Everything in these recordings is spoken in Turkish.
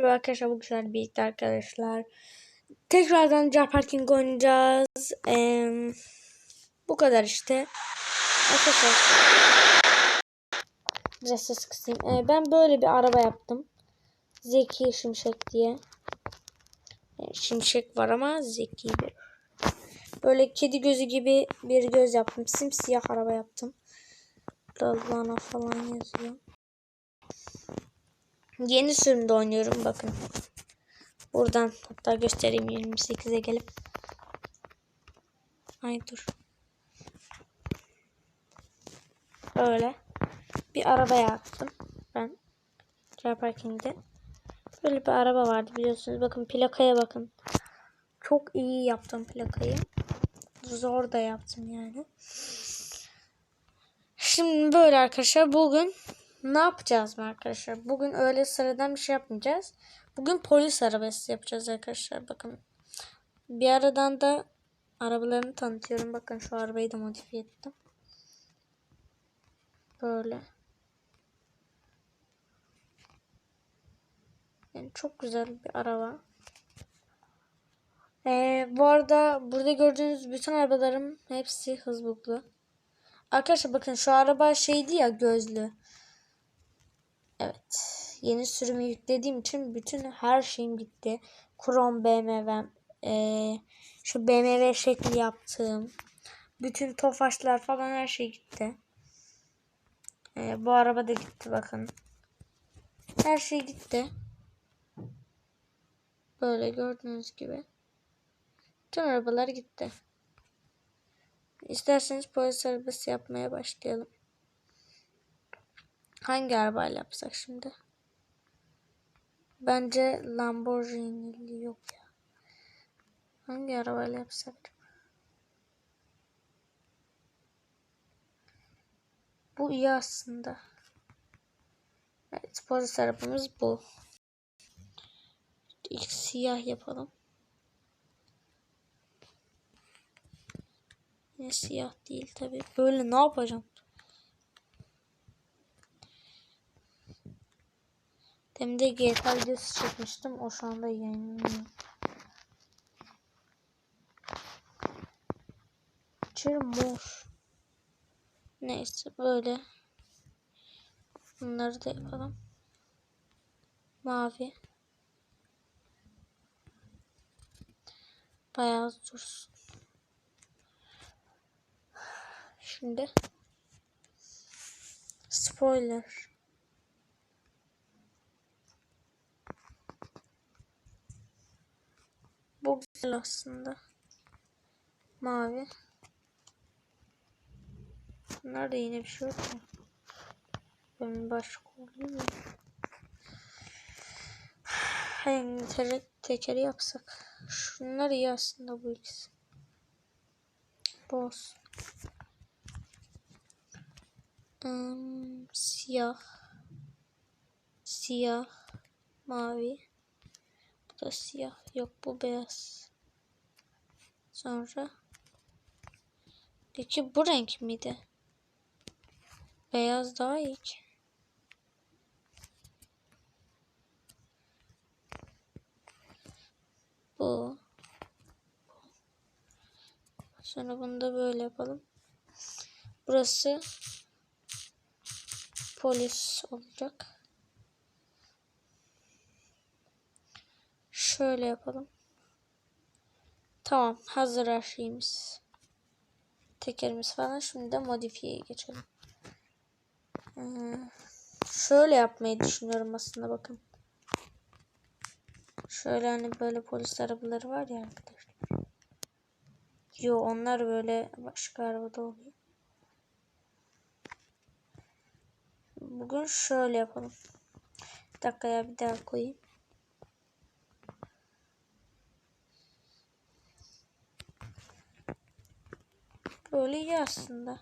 Merhaba arkadaşlar bu güzel birlikte arkadaşlar. Tekrardan Car Parking oynayacağız. Ee, bu kadar işte. Arkadaşlar. Biraz. Ee, ben böyle bir araba yaptım. Zeki Şimşek diye. Yani şimşek var ama zeki bir. Böyle kedi gözü gibi bir göz yaptım. Simsiyah araba yaptım. Lana falan yazıyor. Yeni sürümde oynuyorum bakın. Buradan hatta göstereyim 28'e gelip. Ay dur. Öyle. Bir araba yaptım. Ben. Car parkingde. Böyle bir araba vardı biliyorsunuz. Bakın plakaya bakın. Çok iyi yaptım plakayı. Zor da yaptım yani. Şimdi böyle arkadaşlar bugün ne yapacağız mı arkadaşlar? Bugün öyle sıradan bir şey yapmayacağız. Bugün polis arabası yapacağız arkadaşlar. Bakın. Bir aradan da arabalarını tanıtıyorum. Bakın şu arabayı da modifiye ettim. Böyle. Yani çok güzel bir araba. Ee, bu arada burada gördüğünüz bütün arabalarım hepsi hızbuklu. Arkadaşlar bakın şu araba şeydi ya gözlü. Evet. Yeni sürümü yüklediğim için bütün her şeyim gitti. Chrome BMW, e, şu BMW şekli yaptığım, bütün tofaşlar falan her şey gitti. E, bu araba da gitti bakın. Her şey gitti. Böyle gördüğünüz gibi. Tüm arabalar gitti. İsterseniz polis arabası yapmaya başlayalım. Hangi arabayla yapsak şimdi? Bence Lamborghini yok ya. Hangi arabayla yapsak? Bu iyi aslında. Evet polis arabamız bu. İlk siyah yapalım. Ne siyah değil tabi. Böyle ne yapacağım? Hem de GTA videosu çekmiştim. O şu anda yayınlanıyor. Mor. Neyse böyle. Bunları da yapalım. Mavi. Bayağı dursun. Şimdi spoiler. Bu güzel aslında. Mavi. Bunlar da yine bir şey yok mu? Ben başka olayım mı? Hani te tekeri yapsak. Şunlar iyi aslında bu ikisi. Bu olsun. Hmm, siyah. Siyah. Mavi da siyah. Yok bu beyaz. Sonra Peki bu renk miydi? Beyaz daha iyi ki. Bu. Sonra bunu da böyle yapalım. Burası polis olacak. Şöyle yapalım. Tamam. Hazır her şeyimiz. Tekerimiz falan. Şimdi de modifiyeye geçelim. Ee, şöyle yapmayı düşünüyorum aslında bakın. Şöyle hani böyle polis arabaları var ya arkadaşlar. Yo onlar böyle başka arabada oluyor. Bugün şöyle yapalım. Bir dakika ya bir daha koyayım. Böyle iyi aslında.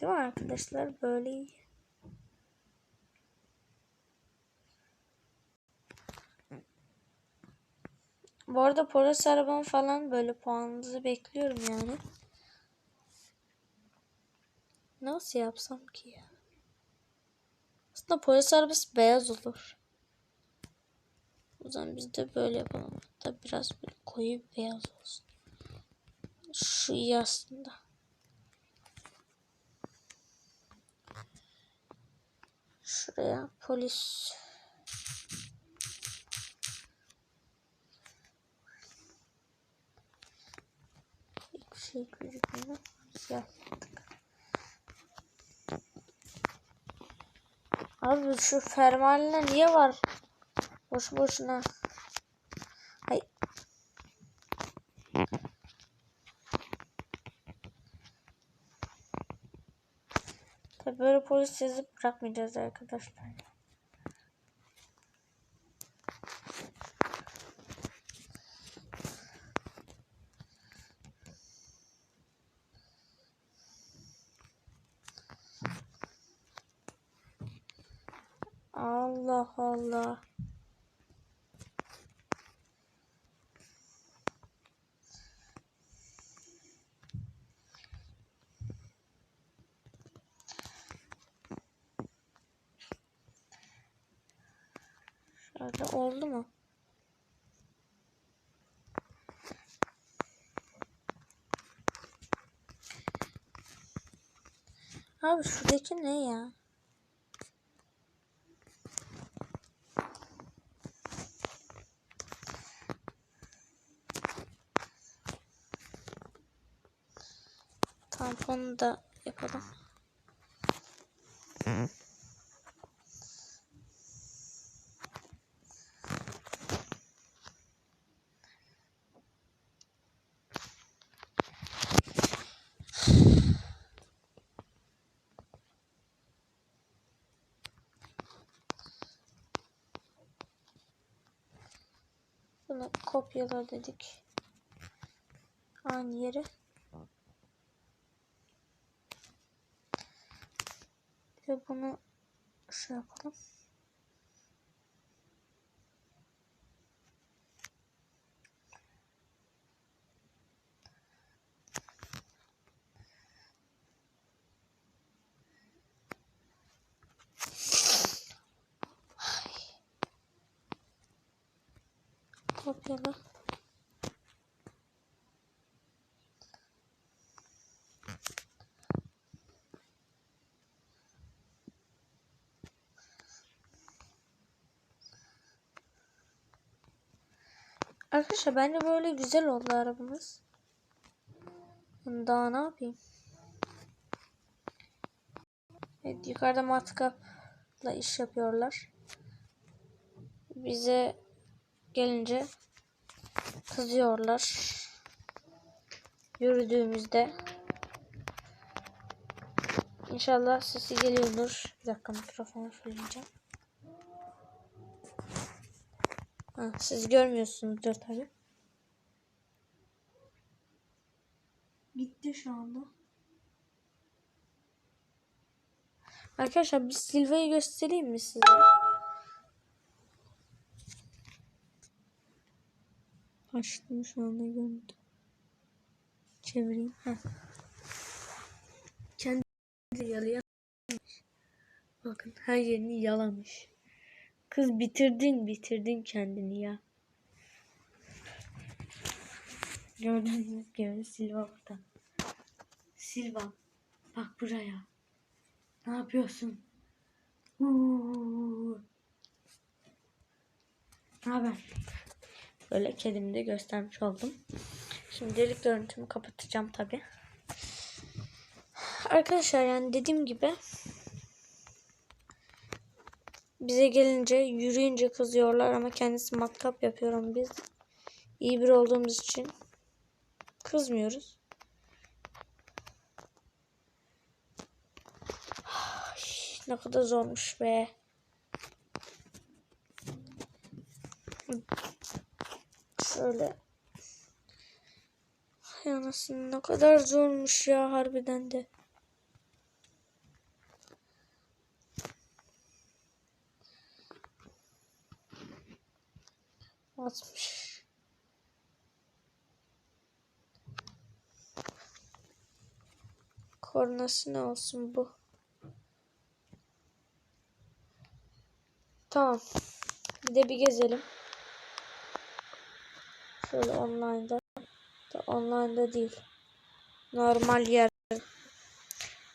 Değil mi arkadaşlar? Böyle iyi. Bu arada polis arabam falan böyle puanınızı bekliyorum yani. Nasıl yapsam ki ya? Aslında polis arabası beyaz olur. O zaman biz de böyle yapalım. Hatta biraz böyle koyu bir beyaz olsun. Şu iyi aslında. Şuraya polis. Hiçbir şey gözükmüyor. Siyah. Abi şu fermuarla niye var? Boş boşuna. Hay. Tabii böyle polis yazıp bırakmayacağız arkadaşlar. Allah Allah. Şöyle oldu mu? Abi şuradaki ne ya? Tamponu da yapalım. Bunu kopyala dedik. Aynı yere. Ve bunu şey yapalım. Kopyala. Arkadaşlar bence böyle güzel oldu arabamız. Daha ne yapayım? Evet yukarıda matkapla iş yapıyorlar. Bize gelince kızıyorlar. Yürüdüğümüzde. İnşallah sesi geliyordur. Bir dakika mikrofonu söyleyeceğim. Ha, siz görmüyorsunuzdur tabi. Gitti şu anda. Arkadaşlar bir Silva'yı göstereyim mi size? Açtım şu anda görüntü. Çevireyim. Heh. Kendi yalıya Bakın her yerini yalamış. Kız bitirdin bitirdin kendini ya. Gördüğünüz gibi Silva burada. Silva bak buraya. Ne yapıyorsun? Uuu. Ne haber? Böyle kedimi de göstermiş oldum. Şimdilik görüntümü kapatacağım tabi. Arkadaşlar yani dediğim gibi bize gelince yürüyünce kızıyorlar ama kendisi matkap yapıyorum biz. iyi bir olduğumuz için kızmıyoruz. Ne kadar zormuş be. Şöyle. Ay anasını ne kadar zormuş ya harbiden de. Atmış. Kornası ne olsun bu? Tamam. Bir de bir gezelim. Şöyle online'da. Da online'da değil. Normal yer.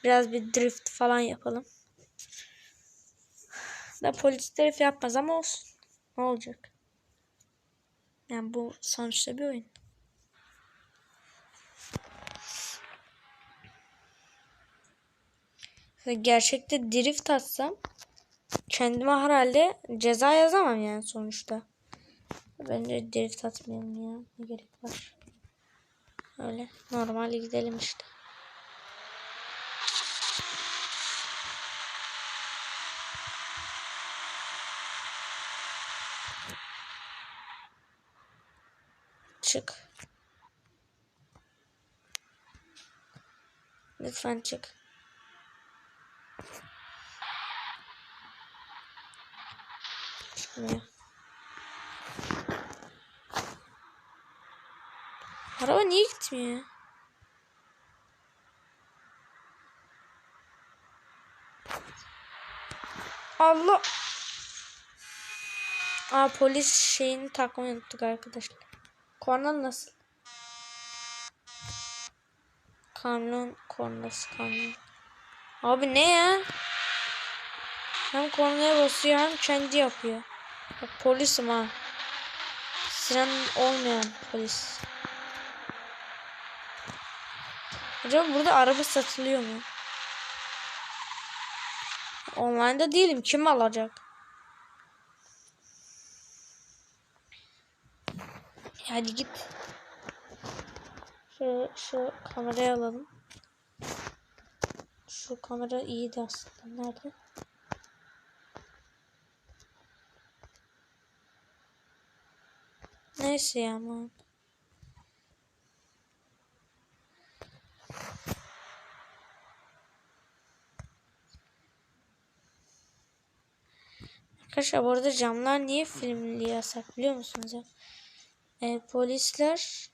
Biraz bir drift falan yapalım. Da polis drift yapmaz ama olsun. Ne olacak? Yani bu sonuçta bir oyun. Gerçekte drift atsam kendime herhalde ceza yazamam yani sonuçta. Bence drift atmayalım ya. Ne gerek var? Öyle normal gidelim işte. Çık. Lütfen çık. Çıkmıyor. Araba niye gitmiyor? Allah. Aa polis şeyini takmayı unuttuk arkadaşlar. Korna nasıl? Kamyon kornası kamyon. Abi ne ya? Hem kornaya basıyor hem kendi yapıyor. Bak polisim ha. Siren olmayan polis. Acaba burada araba satılıyor mu? Online'da değilim. Kim alacak? Hadi git. Şu, şu kamerayı alalım. Şu kamera iyiydi aslında. Nerede? Neyse ya aman. Arkadaşlar bu arada camlar niye filmli yasak biliyor musunuz? Ee, polisler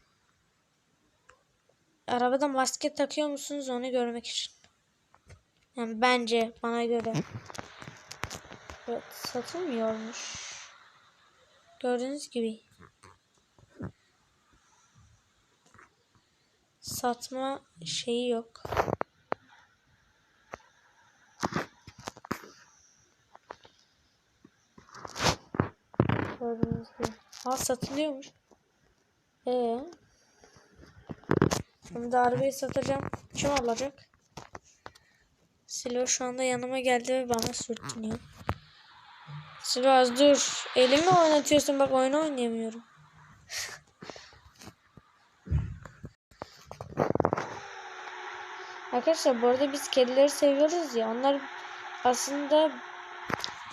arabada maske takıyor musunuz onu görmek için. Yani bence bana göre. Evet, satılmıyormuş. Gördüğünüz gibi. Satma şeyi yok. Gördüğünüz gibi. Ha satılıyormuş. Ee. Şimdi arabayı satacağım. Kim alacak? Silva şu anda yanıma geldi ve bana sürtünüyor. Silvaz dur. Elimi oynatıyorsun bak oyunu oynayamıyorum. Arkadaşlar bu arada biz kedileri seviyoruz ya. Onlar aslında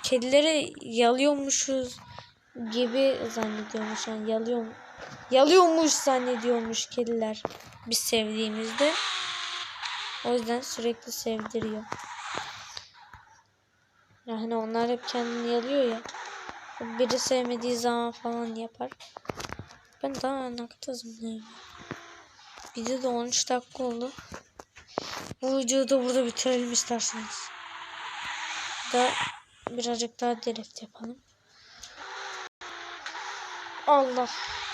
kedileri yalıyormuşuz gibi zannediyormuş. Yani yalıyor, yalıyormuş zannediyormuş kediler biz sevdiğimizde. O yüzden sürekli sevdiriyor. Yani onlar hep kendini yalıyor ya. Biri sevmediği zaman falan yapar. Ben daha zımlayayım. Video da 13 dakika oldu. Bu videoyu da burada bitirelim isterseniz. Da birazcık daha drift yapalım. Allah.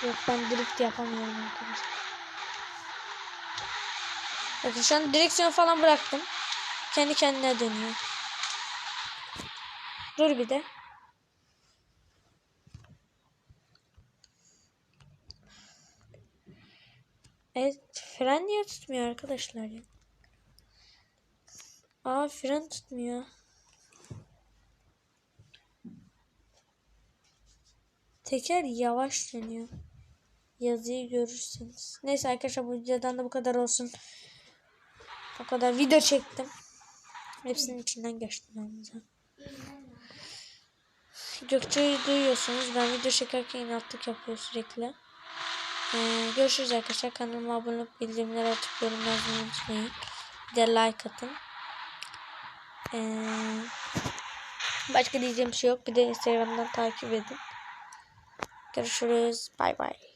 Yok ben drift yapamıyorum arkadaşlar. Bakın şu an direksiyon falan bıraktım. Kendi kendine dönüyor. Dur bir de. Evet fren niye tutmuyor arkadaşlar ya? Aa fren tutmuyor. Teker yavaş dönüyor. Yazıyı görürseniz. Neyse arkadaşlar bu videodan da bu kadar olsun. O kadar video çektim. Hepsinin içinden geçtim yalnız. Gökçe'yi duyuyorsunuz. Ben video çekerken inatlık yapıyor sürekli. Ee, görüşürüz arkadaşlar. Kanalıma abone olup bildirimleri açıp yorum yazmayı unutmayın. Bir de like atın. Ee, başka diyeceğim şey yok. Bir de Instagram'dan takip edin. Görüşürüz. Bay bay.